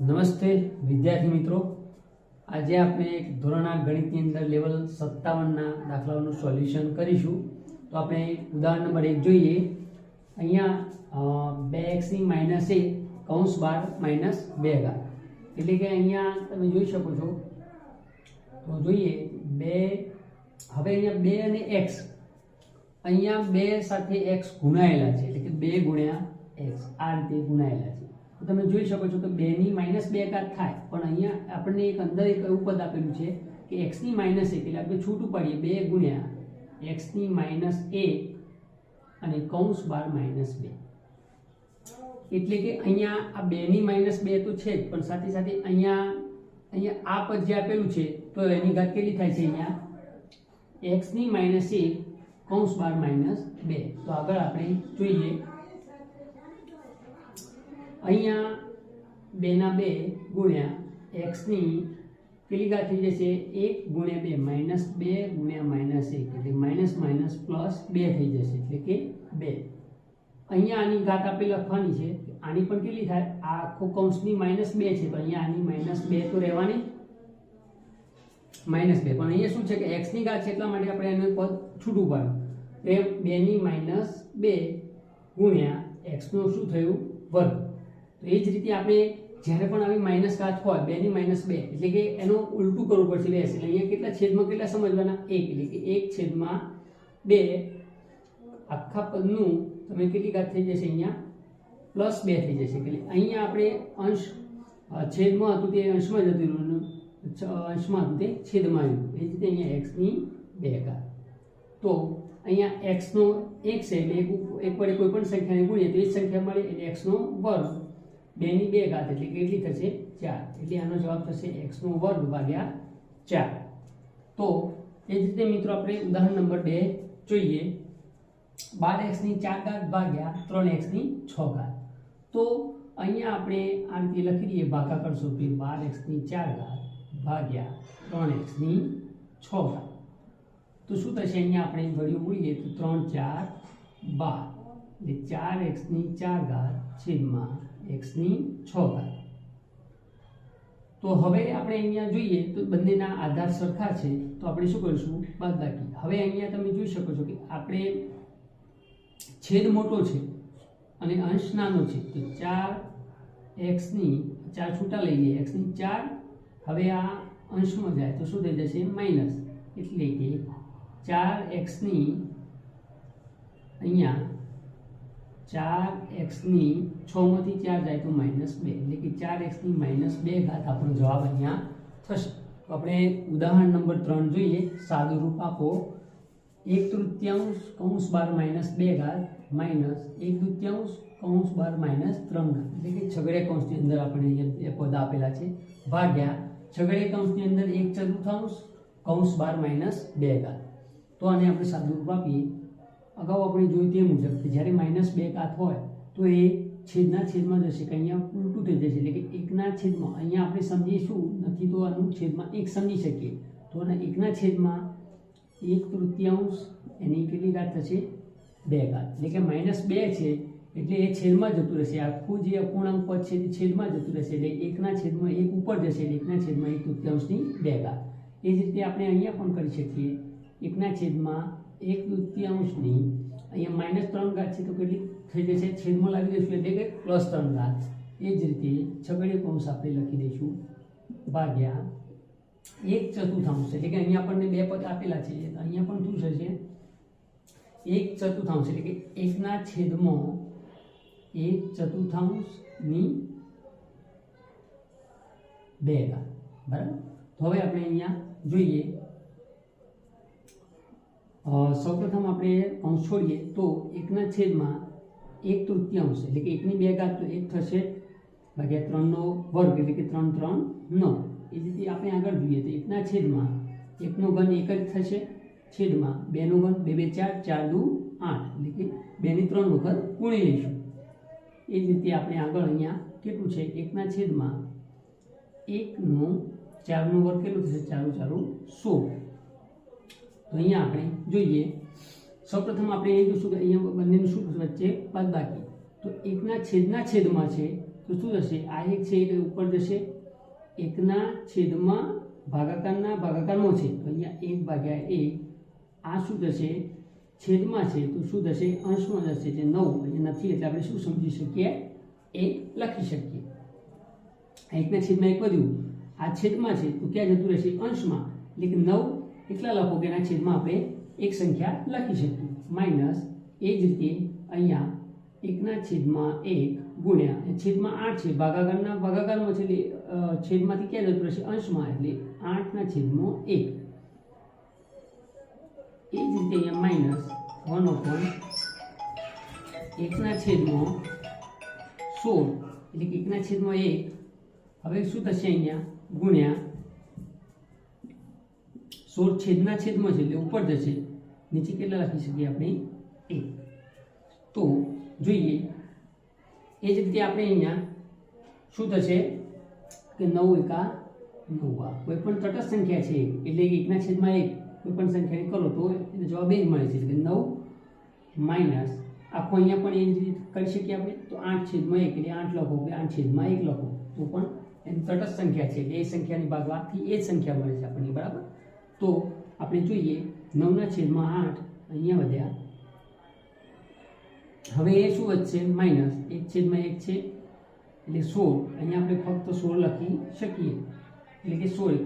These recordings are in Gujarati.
નમસ્તે, વિદ્યાર્થી મિત્રો. આજે આપણે એક ધોરણ ગણિતની અંદર લેવલ સત્તાવનના દાખલાઓનું સોલ્યુશન કરીશું. તો આપણે ઉદાહરણ નંબર એક જોઈએ. અહીંયા બે એક્સની માઇનસ એક, કૌંસ બાર માઇનસ બે ઘાત. એટલે કે અહીંયા તમે જોઈ શકો છો. તો જોઈએ, બે, હવે અહીંયા બે અને એક્સ અહીંયા બે સાથે એક્સ ગુણાયેલા છે. એટલે કે બે ગુણ્યા એક્સ આ રીતે ગુણાયેલા છે. તમે જોઈ શકો છો કે બે ની માઇનસ બે કાંક થાય. પણ અહીંયા આપણને એક અંદર એક એવું પદ આપેલું છે કે એક્સની માઇનસ એક, એટલે આપણે છૂટું પાડીએ, બે ગુણ્યા એક્સની માઇનસ એક અને કૌંસ બાર માઇનસ બે. એટલે કે અહીંયા આ બે ની માઇનસ બે તો છે જ, પણ સાથે સાથે અહીંયા અહીંયા આ પદ જે આપેલું છે, તો એની ઘાત કેટલી થાય છે અહીંયા? એક્સની માઇનસ એક, કૌંસ બાર માઇનસ બે. તો આગળ આપણે જોઈએ અહીંયા બેના બે ગુણ્યા એક્સની કેટલી ઘાત થઈ જશે એક ગુણ્યા બે, માઇનસ બે ગુણ્યા માઇનસ એક, એટલે માઇનસ માઇનસ પ્લસ બે થઈ જશે, એટલે કે બે. અહીંયા આની ઘાત આપણે લખવાની છે આની પણ કેટલી થાય? આ આખો કૌંસની માઇનસ બે છે, તો અહીંયા આની માઇનસ બે તો રહેવાની માઇનસ બે. પણ અહીંયા શું છે કે એક્સની ઘાત છે એટલા માટે આપણે એનું પદ છૂટું પાડ્યું. એ બેની માઇનસ બે ગુણ્યા એક્સનું શું થયું? વર્ગ. તો એ જ રીતે આપણે જ્યારે પણ આવી માઇનસ કાચ હોય, બે ની માઇનસ બે, એટલે કે એનું ઉલટું કરવું પડશે બે એટલે અહીંયા કેટલા છેદમાં કેટલા સમજવાના? એક, એટલે કે એક છેદમાં બે. આખા પદનું તમે કેટલી ઘાત થઈ જશે અહીંયા? પ્લસ બે થઈ જશે. એટલે અહીંયા આપણે અંશ છેદમાં હતું તે અંશમાં જતું રહ્યું અંશમાં હતું તે છેદમાં આવ્યું એ જ રીતે અહીંયા એક્સની બે ઘાત તો અહીંયા એક્સનો એક છે એક વડે કોઈ પણ સંખ્યાને ગુણીએ તો એ જ સંખ્યા મળે, એટલે એક્સનો વર્ગ. બેની બે ઘાત એટલે કેટલી થશે? ચાર. એટલે આનો જવાબ થશે એક્સનો વર્ગ ભાગ્યા ચાર. તો એ જ રીતે મિત્રો આપણે ઉદાહરણ નંબર બે જોઈએ. બાર એક્સની ચાર ઘાત ભાગ્યા ત્રણ એક્સની છ ઘાત. તો અહીંયા આપણે આ રીતે લખી દઈએ, ભાગાકાર કે બાર એક્સની ચાર ઘાત ભાગ્યા ત્રણ એક્સની છ ઘાત. તો શું થશે? અહીંયા આપણે વળ્યું મૂળીએ તો ત્રણ ચાર બાર. એટલે ચાર એક્સની ચાર ઘાત છેદમાં એક્સની છ ઘાત તો હવે આપણે અહીંયા જોઈએ તો બંનેના આધાર સરખા છે, તો આપણે શું કરીશું? બાદબાકી. હવે અહીંયા તમે જોઈ શકો છો કે આપણે છેદ મોટો છે અને અંશ નાનો છે. તો ચાર એક્સની, ચાર છૂટા લઈ લઈએ. એક્સની ચાર, હવે આ અંશમાં જાય તો શું થઈ જશે? માઇનસ. એટલે કે ચાર એક્સની અહીંયા ચાર એક્સની છમાંથી ચાર જાય તો માઇનસ બે. એટલે કે ચાર એક્સની માઇનસ બે ઘાત આપણો જવાબ અહીંયા થશે. તો આપણે ઉદાહરણ નંબર ત્રણ જોઈએ. સાદું રૂપ આપો. એક તૃતીયાંશ કૌંસ બાર માઇનસ બે ઘાત માઇનસ એક તૃતીયાંશ કૌંસ બાર માઇનસ ત્રણ ઘાત. એટલે કે છગડે કૌંસની અંદર આપણે એ પદ આપેલા છે. ભાગ્યા છગડે કૌંસની અંદર એક ચતુર્થાંશ કૌંસ બાર માઇનસ બે ઘાત. તો આને આપણે સાદું રૂપ આપીએ. અગાઉ આપણે જોયું તે મુજબ કે જ્યારે માઇનસ બે ઘાત હોય, તો એ છેદના છેદમાં જશે, કે અહીંયા ઉલટું થઈ જશે. એટલે કે એકના છેદમાં અહીંયા આપણે સમજીશું, નથી તો આનું છેદમાં એક સમજી શકીએ. તો આના એકના છેદમાં એક તૃતીયાંશ, એની કેટલી ઘાત થશે? બે ઘાત. એટલે કે માઇનસ બે છે, એટલે એ છેદમાં જતું રહેશે. આખું જે અપૂર્ણાંક પદ છે તે છેદમાં જતું રહેશે. એટલે એકના છેદમાં એક ઉપર જશે, એટલે એકના છેદમાં એક તૃતીયાંશની બે ઘાત. એ જ રીતે આપણે અહીંયા પણ કરી શકીએ. એકના છેદમાં એક તૃતીયાંશની અહીંયા માઇનસ ત્રણ ઘાત છે તો કેટલી થઈ જશે? છેદમાં લાવી દઈશું એટલે કે પ્લસ ત્રણ ઘાત. એ જ રીતે છગડી કૌંસ આપણે લખી દઈશું. ભાગ્યા એક ચતુર્થાંશ એટલે કે અહીંયા આપણને બે પદ આપેલા છે. અહીંયા પણ શું થશે? એક ચતુર્થાંશ એટલે કે એકના છેદમાં એક ચતુર્થાંશની બે ઘાત. બરાબર? તો હવે આપણે અહીંયા જોઈએ સૌપ્રથમ આપણે અંશ છોડીએ તો એકના છેદમાં એક તૃતીયાંશ એટલે કે એકની બે ઘાત તો એક થશે ભાગ્યા ત્રણનો વર્ગ એટલે કે ત્રણ ત્રણ નવ. એ જ રીતે આપણે આગળ જોઈએ તો એકના છેદમાં એકનો ઘન એક જ થશે. છેદમાં બેનો ઘન બે બે ચાર ચાર દુ આઠ એટલે કે બેની ત્રણ વખત ગુણી લઈશું. એ જ રીતે આપણે આગળ અહીંયા કેટલું છે? એકના છેદમાં એકનો ચારનો વર્ગ કેટલું થશે? ચારું ચારું સો. તો અહીંયા આપણે જોઈએ સૌપ્રથમ આપણે એ જોઈશું કે અહીંયા બંનેનું શું વચ્ચે બાદબાકી તો એકના છેદના છેદમાં છે, તો શું થશે આ એક છે એટલે ઉપર જશે. એકના છેદમાં ભાગાકારના ભાગાકારમાં છે. તો અહીંયા એક ભાગ્યા એક, આ શું થશે છેદમાં છે, તો શું થશે અંશમાં જશે, જે નવ અહીંયા નથી, એટલે આપણે શું સમજી શકીએ? એ લખી શકીએ. આ એકના છેદમાં એક વધ્યું. આ છેદમાં છે, તો ક્યાં જતું રહેશે? અંશમાં. એટલે કે નવ એટલા લખો કે એના છેદમાં આપણે એક સંખ્યા લખી શકીએ. માઇનસ એ જ રીતે અહીંયા એકના છેદમાં એક ગુણ્યા છેદમાં આઠ છે. ભાગાકારના ભાગાકારમાં છે છેદમાંથી ક્યાં જતું રહેશે? અંશમાં, એટલે આઠના છેદમાં એક. એ જ રીતે અહીંયા માઇનસ વન ઓપન એકના છેદમાં સોળ. એટલે કે એકના છેદમાં એક. હવે શું થશે અહીંયા? ગુણ્યા સોળ છેદના છેદમાં છે એટલે ઉપર જશે. નીચે કેટલા લખી શકીએ આપણે? એક. તો જોઈએ, એ જ રીતે આપણે અહીંયા શું થશે? કે નવ એકા નવ આ. કોઈ પણ તટસ્થ સંખ્યા છે, એટલે એકના છેદમાં એક. કોઈ પણ સંખ્યાને કરો તો એને જવાબ એ જ મળે છે. એટલે નવ માઇનસ, આખો અહીંયા પણ એ જ રીતે કરી શકીએ આપણે? તો આઠ છેદમાં એક, એટલે આઠ લખો કે આઠ છેદમાં એક લખો. તો પણ એની તટસ્થ સંખ્યા છે, એટલે એ સંખ્યાની બાદબાકી એ જ સંખ્યા મળે છે આપણને, બરાબર? તો આપણે જોઈએ નવના છેદમાં આઠ અહીંયા વધ્યા. હવે એ શું વધશે? માઇનસ એક છેદમાં એક છે. એટલે સોળ. અહીંયા આપણે ફક્ત સોળ લખી શકીએ. એટલે કે સોળ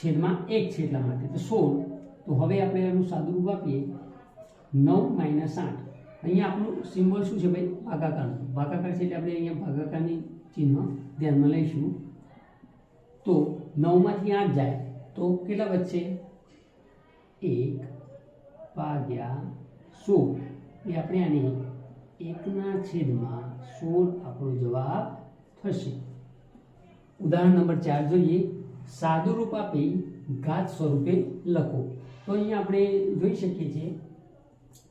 છેદમાં એક છે એટલા માટે. તો સોળ. તો હવે આપણે એનું સાદુરૂપ આપીએ નવ માઇનસ આઠ. અહીંયા આપણું સિમ્બોલ શું છે ભાઈ? ભાગાકારનું ભાગાકાર છે એટલે આપણે અહીંયા ભાગાકારની ચિહ્ન ધ્યાનમાં લઈશું. તો નવમાંથી આઠ જાય. તો કેટલા વચ્ચે? એક ભાગ્યા સોળ. એ આપણે આને એકના છેદમાં સોળ આપણો જવાબ થશે. ઉદાહરણ નંબર ચાર જોઈએ. સાદું રૂપ આપી ઘાત સ્વરૂપે લખો. તો અહીંયા આપણે જોઈ શકીએ છીએ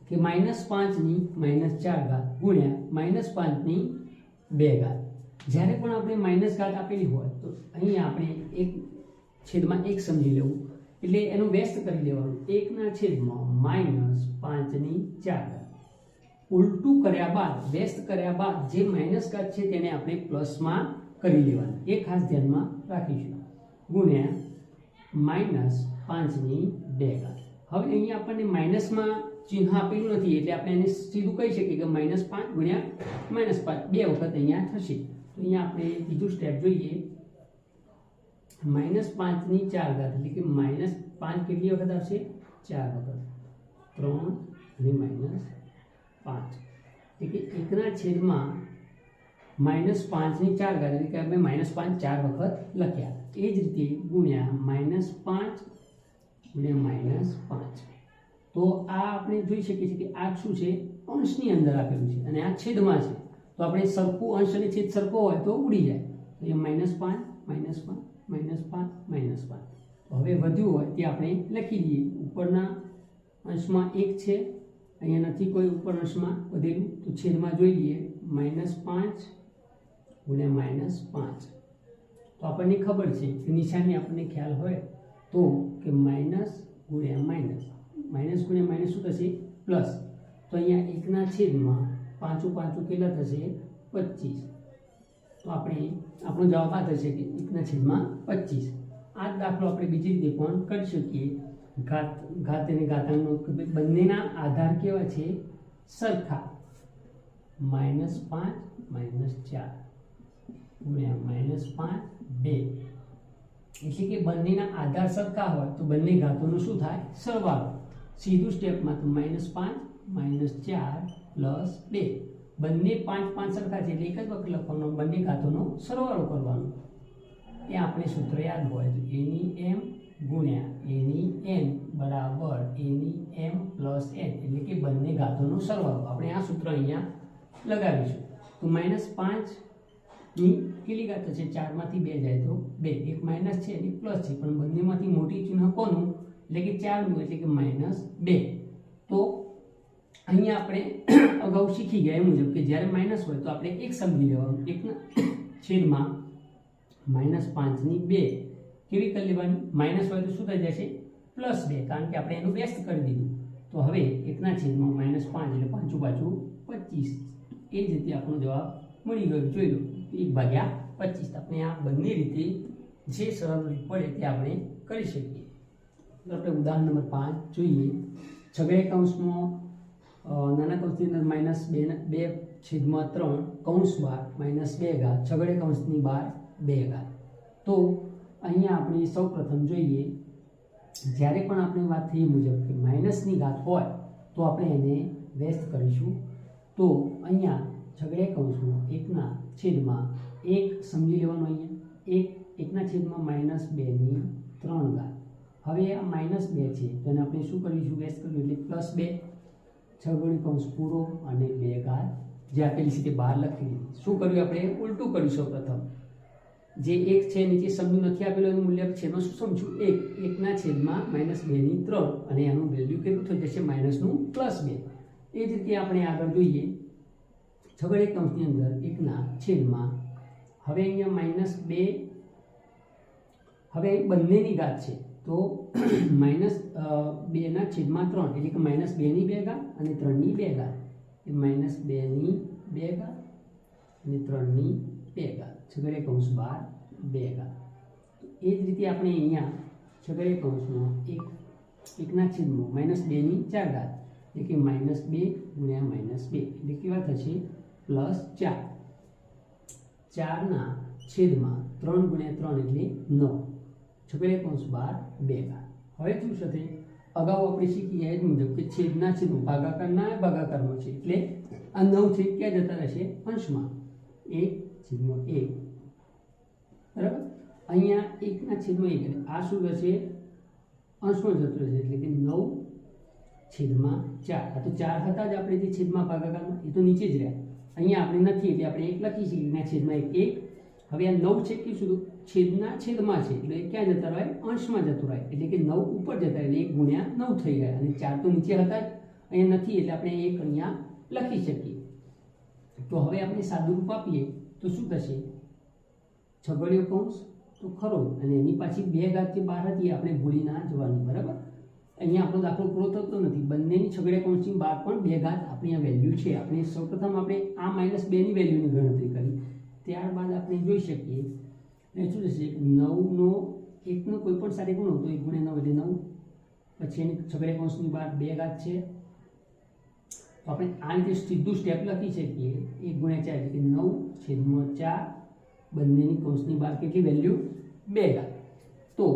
કે માઇનસ પાંચની માઇનસ ચાર ઘાત ગુણ્યા માઇનસ પાંચની બે ઘાત. જ્યારે પણ આપણે માઇનસ ઘાત આપેલી હોય તો અહીંયા આપણે એક છેદમાં એક સમજી લેવું. એટલે એનું વ્યસ્ત કરી લેવાનું એકના છેદમાં માઇનસ પાંચની ચાર ઉલટું કર્યા બાદ, વ્યસ્ત કર્યા બાદ જે માઇનસ ઘાત છે તેને આપણે પ્લસમાં કરી લેવાનું. એ ખાસ ધ્યાનમાં રાખીશું. ગુણ્યા માઇનસ પાંચની બે ઘાત. હવે અહીંયા આપણને માઇનસમાં ચિહ્ન આપેલું નથી, એટલે આપણે એને સીધું કહી શકીએ કે માઇનસ પાંચ ગુણ્યા માઇનસ પાંચ. બે વખત અહીંયા થશે. તો અહીંયા આપણે બીજું સ્ટેપ જોઈએ. માઇનસ પાંચની ચાર ઘાત એટલે કે માઇનસ પાંચ કેટલી વખત આવશે ચાર વખત ત્રણ અને માઇનસ પાંચ એટલે કે એકના છેદમાં માઇનસ પાંચની ચાર ઘાત એટલે કે આપણે માઇનસ પાંચ ચાર વખત લખ્યા એ જ રીતે ગુણ્યા માઇનસ પાંચ ગુણ્યા માઇનસ પાંચ તો આ આપણે જોઈ શકીએ છીએ કે આ શું છે અંશની અંદર આપેલું છે અને આ છેદમાં છે તો આપણે સરખું અંશ અને છેદ સરખો હોય તો ઉડી જાય એ માઇનસ પાંચ માઇનસ પાંચ માઇનસ પાંચ માઇનસ પાંચ. હવે વધ્યું હોય તે આપણે લખી દઈએ. ઉપરના અંશમાં એક છે, અહીંયા નથી કોઈ ઉપર અંશમાં વધેલું. તો છેદમાં જોઈ લઈએ. માઇનસ પાંચ ગુણ્યા માઇનસ પાંચ. તો આપણને ખબર છે કે નિશાની આપણને ખ્યાલ હોય તો કે માઇનસ ગુણ્યા માઇનસ માઇનસ ગુણ્યા માઇનસ શું થશે? પ્લસ. તો અહીંયા એકના છેદમાં પાંચું પાંચું કેટલા થશે? પચીસ. તો આપણે આપણો જવાબ આ થશે કે એકના છેદમાં પચીસ. આ દાખલો આપણે બીજી રીતે પણ કરી શકીએ. ઘાત ઘાત અને ઘાતાંકનો બંનેના આધાર કેવા છે? સરખા. માઇનસ પાંચ, માઇનસ ચાર. ગુણ્યા માઇનસ પાંચ, બે. એટલે કે બંનેના આધાર સરખા હોય તો બંને ઘાતોનો શું થાય? સરવાળો. સીધું સ્ટેપમાં તો માઇનસ પાંચ, માઇનસ ચાર, પ્લસ બે. બંને પાંચ પાંચ સરખા છે, એટલે એક જ વખત લખવાનો, બંને ઘાતોનો સરવાળો કરવાનો. એ આપણે સૂત્ર યાદ હોય તો એની એમ ગુણ્યા એની એન બરાબર એની એમ પ્લસ એન એટલે કે બંને ઘાતોનો સરવાળો. આપણે આ સૂત્ર અહીંયા લગાવીશું. તો માઇનસ પાંચની કેટલી ઘાત છે? ચારમાંથી બે જાય તો બે. એક માઇનસ છે અને પ્લસ છે. પણ બંનેમાંથી મોટી ચિહ્ન કોનું? એટલે કે ચારનું, એટલે કે માઇનસ બે. અહીંયા આપણે અગાઉ શીખી ગયા એ મુજબ કે જ્યારે માઇનસ હોય તો આપણે એક સમજી લેવાનું. એકના છેદમાં માઇનસ પાંચની બે. કેવી કરી લેવાની? માઇનસ હોય તો શું થઈ જશે? પ્લસ બે. કારણ કે આપણે એનું વ્યસ્ત કરી દીધું. તો હવે એકના છેદમાં માઇનસ પાંચ એટલે પાંચું પાછું પચીસ. એ જ રીતે આપણો જવાબ મળી ગયો. જોઈ લો એક ભાગ્યા પચીસ. આપણે આ બંને રીતે જે સરળ રીત પડે તે આપણે કરી શકીએ. આપણે ઉદાહરણ નંબર પાંચ જોઈએ. છગડે અ, નાના કૌંસની અંદર માઇનસ બે બે છેદમાં ત્રણ, કૌંસ બાર, માઇનસ બે ઘાત, છગડે કૌંસની બાર, બે ઘાત. તો અહીંયા આપણે સૌ પ્રથમ જોઈએ, જ્યારે પણ આપણે વાત થઈ મુજબ કે માઇનસની ઘાત હોય, તો આપણે એને વ્યસ્ત કરીશું. તો અહીંયા છગડે કૌંસમાં એકના છેદમાં એક સમજી લેવાનું અહીંયા. એક, એકના છેદમાં માઇનસ બેની ત્રણ ઘાત. હવે આ માઇનસ બે છે, તો એને આપણે શું કરીશું, વ્યસ્ત કર્યું એટલે પ્લસ બે. છગડી કૌંસ પૂરો અને બે ઘાત જે આપેલી છે તે બહાર લખી શું કર્યું આપણે? ઉલટું કરીશું પ્રથમ. જે એક છે નીચે શબ્દ નથી આપેલું, એનું મૂલ્ય છે એનું શું સમજું? એક. એકના છેદમાં માઇનસ બેની ત્રણ. અને એનું વેલ્યુ કેટલું થઈ જશે? માઇનસનું પ્લસ બે. એ જ રીતે આપણે આગળ જોઈએ. છગડ કૌંસની અંદર એકના છેદમાં હવે અહીંયા માઇનસ બે. હવે બંનેની ઘાત છે. તો માઇનસ બેના છેદમાં ત્રણ, એટલે કે માઇનસ બેની બે અને ત્રણની બે ઘાત. એ માઇનસ બેની બે ઘાત અને ત્રણની બે ઘાત. છગડે કૌંસ બાર, બે ઘાત. એ જ રીતે આપણે અહીંયા છગડે કૌંસમાં એક, એકના છેદમાં માઇનસ બેની ચાર ઘાત, એટલે કે માઇનસ બે ગુણ્યા માઇનસ બે. એટલે કેવા થશે? પ્લસ ચાર. ચારના છેદમાં ત્રણ ગુણ્યા ત્રણ એટલે નવ. છગડે કૌંસ બાર, બે ઘાત. હવે શું થશે અગાઉ આપણે શીખી એ જ મુજબ કે છેદના છેદમાં ભાગાકારના ભાગાકારમાં છે. એટલે આ નવ છે ક્યાં જતા રહેશે? અંશમાં. એક છેદમાં એક. બરાબર? અહીંયા એકના છેદમાં એક આ શું થશે? અંશમાં જતું રહેશે એટલે કે નવ છેદમાં ચાર. આ તો ચાર હતા જ આપણે જે છેદમાં ભાગાકારમાં. એ તો નીચે જ રહ્યા. અહીંયા આપણે નથી એટલે આપણે એક લખી શકીએ. છેદમાં એક એક. હવે આ નવ છેદ કીધું છેદના છેદમાં છે. એટલે ક્યાં જતા રહે? અંશમાં જતું રહે. એટલે કે નવ ઉપર જતા એટલે એક ગુણ્યા નવ થઈ ગયા. અને ચાર તો નીચે હતા જ. અહીંયા નથી. એટલે આપણે એક અહીંયા લખી શકીએ. તો હવે આપણે સાદુરૂપ આપીએ. તો શું થશે? છગડીયો કૌંસ તો ખરો. અને એની પાછી બે ઘાત જે બહાર હતી. આપણે ભૂલી ના જવાની. બરાબર? અહીંયા આપણો દાખલો પૂરો થતો નથી. બંનેની છગડીયા કૌંસની બહાર પણ બે ઘાત આપણી આ વેલ્યુ છે. આપણે સૌપ્રથમ આપણે આ માઇનસ બેની વેલ્યુની ગણતરી કરી. ત્યારબાદ આપણે જોઈ શકીએ અને શું થશે? નવનો, એકનો કોઈ પણ સાથે ગુણો તો એક ગુણ્યા નવ એટલે નવ. પછી એની છગડે કૌંસની બહાર બે ઘાત છે. તો આપણે આ રીતે સીધું સ્ટેપ લખી શકીએ. એક ગુણ્યા ચાર એટલે નવ છેદમાં ચાર. બંનેની કૌંસની બહાર કેટલી વેલ્યુ બે ઘાત. તો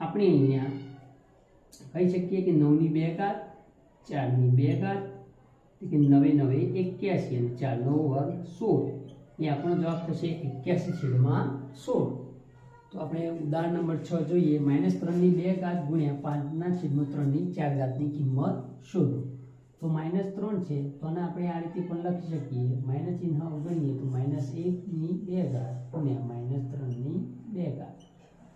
આપણે અહીંયા કહી શકીએ કે નવની બે ઘાત, ચારની બે ઘાત કે નવે નવે એક્યાસી અને ચાર નવ વર્ગ સોળ. એ આપણો જવાબ થશે એક્યાસી છેદમાં સોળ. તો આપણે ઉદાહરણ નંબર છ જોઈએ. માઇનસ ત્રણની બે ઘાત ગુણ્યા પાંચના છેદમાં ત્રણની ચાર ઘાતની કિંમત શોધો. તો માઇનસ ત્રણ છે, તો આને આપણે આ રીતે પણ લખી શકીએ. માઇનસ ચિહ્ન અવગણીએ તો માઇનસ એકની બે ઘાત ગુણ્યા માઇનસ ત્રણની બે ઘાત.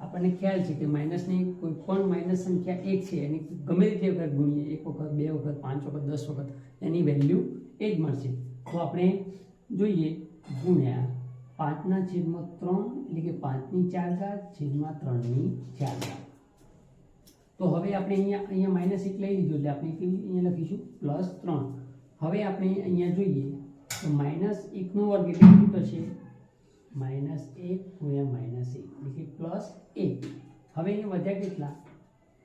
આપણને ખ્યાલ છે કે માઇનસની કોઈ પણ માઇનસ સંખ્યા એક છે, એની ગમે તે વખત ગુણીએ. એક વખત, બે વખત, પાંચ વખત, દસ વખત, એની વેલ્યુ એ જ મળશે. તો આપણે જોઈએ ગુણ્યા પાંચના છેદમાં ત્રણ એટલે કે પાંચની ચાર ઘાત છેદમાં ત્રણની ચાર ઘાત તો હવે આપણે અહીંયા અહીંયા માઇનસ એક લઈ લીધું એટલે આપણે કેવી અહીંયા લખીશું પ્લસ ત્રણ હવે આપણે અહીંયા જોઈએ તો માઇનસ એકનો વર્ગ એટલે શું થશે માઇનસ એક ગુણ્યા માઇનસ એક એટલે કે પ્લસ એક હવે અહીંયા વધ્યા કેટલા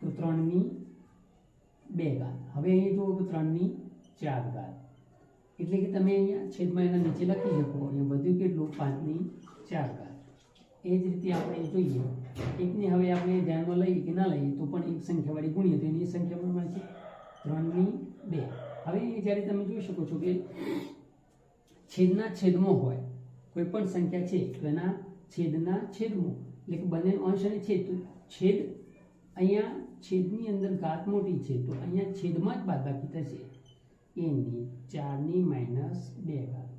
તો ત્રણની બે ઘાત હવે અહીંયા જુઓ તો ત્રણની ચાર ઘાત એટલે કે તમે અહીંયા છેદમાં એના નીચે લખી શકો. અહીંયા વધ્યું કેટલું? પાંચની ચાર ઘાત. એ જ રીતે આપણે જોઈએ. એકને હવે આપણે ધ્યાનમાં લઈએ કે ના લઈએ તો પણ એક સંખ્યાવાળી ગુણીએ તો એની સંખ્યા પણ મળશે. ત્રણની બે. હવે એ જ્યારે તમે જોઈ શકો છો કે છેદના છેદમાં હોય, કોઈ પણ સંખ્યા છે, તો એના છેદના છેદમાં. એટલે કે બંને અંશ અને છેદ. તો છેદ અહીંયા છેદની અંદર ઘાત મોટી છે, તો અહીંયા છેદમાં જ બાદબાકી થશે. એની ચારની માઇનસ બે ઘાત.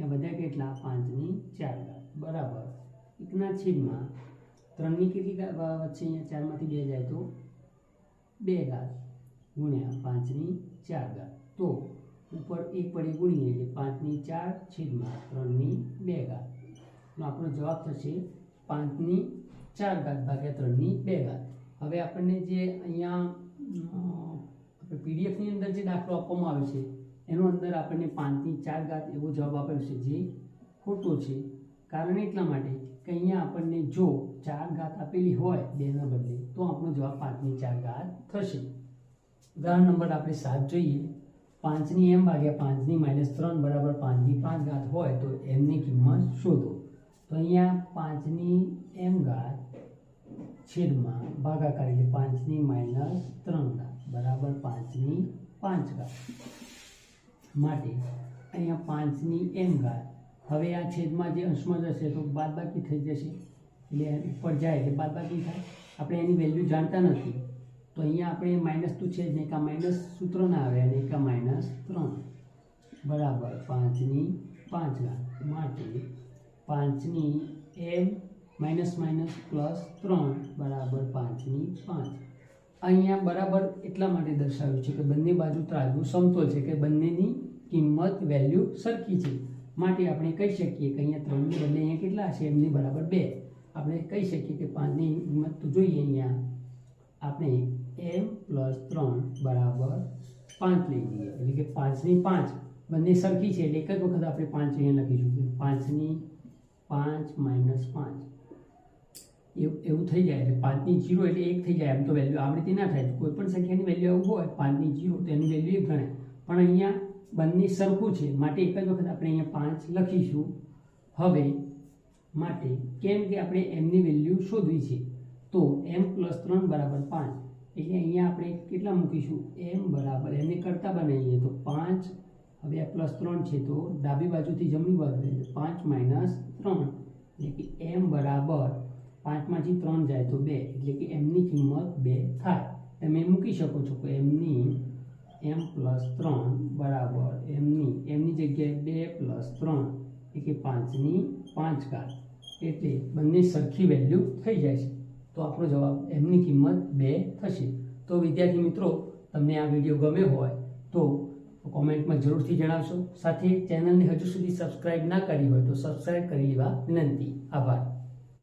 એ બધા કેટલા? પાંચની ચાર ઘાત. બરાબર. એકના છેદમાં ત્રણની કેટલી વચ્ચે અહીંયા ચારમાંથી બે જાય તો? બે ઘાત ગુણ્યા પાંચની ચાર ઘાત. તો ઉપર એક વડે ગુણીએ એટલે પાંચની ચાર છેદમાં ત્રણની બે ઘાત. આપણો જવાબ થશે પાંચની ચાર ઘાત ભાગ્યા ત્રણની બે ઘાત. હવે આપણને જે અહીંયા પીડીએફની અંદર જે દાખલો આપવામાં આવે છે, એનો અંદર આપણને પાંચની ચાર ઘાત એવો જવાબ આપેલો છે જે ખોટો છે. કારણ એટલા માટે કે અહીંયા આપણને જો ચાર ઘાત આપેલી હોય બેના બદલે, તો આપણો જવાબ પાંચની ચાર ઘાત થશે. ઉદાહરણ નંબર આપણે સાત જોઈએ. પાંચની એમ ભાગ્યા પાંચની માઇનસ ત્રણ બરાબર પાંચની પાંચ ઘાત હોય તો એમની કિંમત શોધો. તો અહીંયા પાંચની એમ ઘાત છેદમાં ભાગાકાર એટલે પાંચની માઇનસ ત્રણ ઘાત. બરાબર પાંચની પાંચ ઘાત. માટે અહીંયા પાંચની એમ ઘાત. હવે આ છેદમાં જે અંશમાં જશે તો બાદબાકી થઈ જશે. એટલે ઉપર જાય એટલે બાદબાકી થાય. આપણે એની વેલ્યુ જાણતા નથી. તો અહીંયા આપણે માઇનસ ટુ છે જ નહીં કાં માઇનસ સૂત્ર ના આવે અને કાં માઇનસ ત્રણ. બરાબર, પાંચની પાંચ ઘાત. માટે પાંચની એમ માઇનસ માઇનસ પ્લસ ત્રણ. બરાબર પાંચની પાંચ. અહીંયા બરાબર એટલા માટે દર્શાવ્યું છે કે બંને બાજુ ત્રાજવું સમતોલ છે કે બંનેની કિંમત વેલ્યુ સરખી છે. માટે આપણે કહી શકીએ કે અહીંયા ત્રણની બદલે અહીંયા કેટલા હશે એમની બરાબર બે. આપણે કહી શકીએ કે પાંચની કિંમત તો જોઈએ અહીંયા. આપણે એમ પ્લસ ત્રણ બરાબર પાંચ લઈ લઈએ. એટલે કે પાંચની પાંચ. બંને સરખી છે. એટલે એક જ વખત આપણે પાંચ અહીંયા લખીશું પાંચની પાંચ માઇનસ પાંચ. એવું થઈ જાય એટલે પાંચની જીરો એટલે એક થઈ જાય એમ તો વેલ્યુ આ રીતે ના થાય. કોઈ પણ સંખ્યાની વેલ્યુ આવું હોય, પાંચની જીરો, તો એની વેલ્યુ એક ગણાય. પણ અહીંયા બંને સરખું છે. માટે એક જ વખત આપણે અહીંયા પાંચ લખીશું. હવે માટે કેમ કે આપણે એમની વેલ્યુ શોધવી છે, તો એમ પ્લસ ત્રણ બરાબર પાંચ. એટલે અહીંયા આપણે કેટલા મૂકીશું? એમ બરાબર. એમને કરતા બનાવીએ તો પાંચ હવે આ પ્લસ ત્રણ છે, તો ડાબી બાજુથી જમણી બાજુ પાંચ માઇનસ ત્રણ. એટલે કે એમ બરાબર પાંચમાંથી ત્રણ જાય તો બે, એટલે કે એમની કિંમત બે થાય. તમે મૂકી શકો છો કે એમની એમ પ્લસ ત્રણ બરાબર એમની એમની જગ્યાએ બે પ્લસ ત્રણ એટલે કે પાંચની પાંચ ઘાત. એટલે બંને સરખી વેલ્યુ થઈ જાય છે. તો આપણો જવાબ એમની કિંમત બે થશે. તો વિદ્યાર્થી મિત્રો, તમને આ વીડિયો ગમ્યો હોય તો કોમેન્ટમાં જરૂરથી જણાવશો. સાથે ચેનલને હજુ સુધી સબસ્ક્રાઇબ ના કરી હોય તો સબસ્ક્રાઇબ કરી લેવા વિનંતી. આભાર.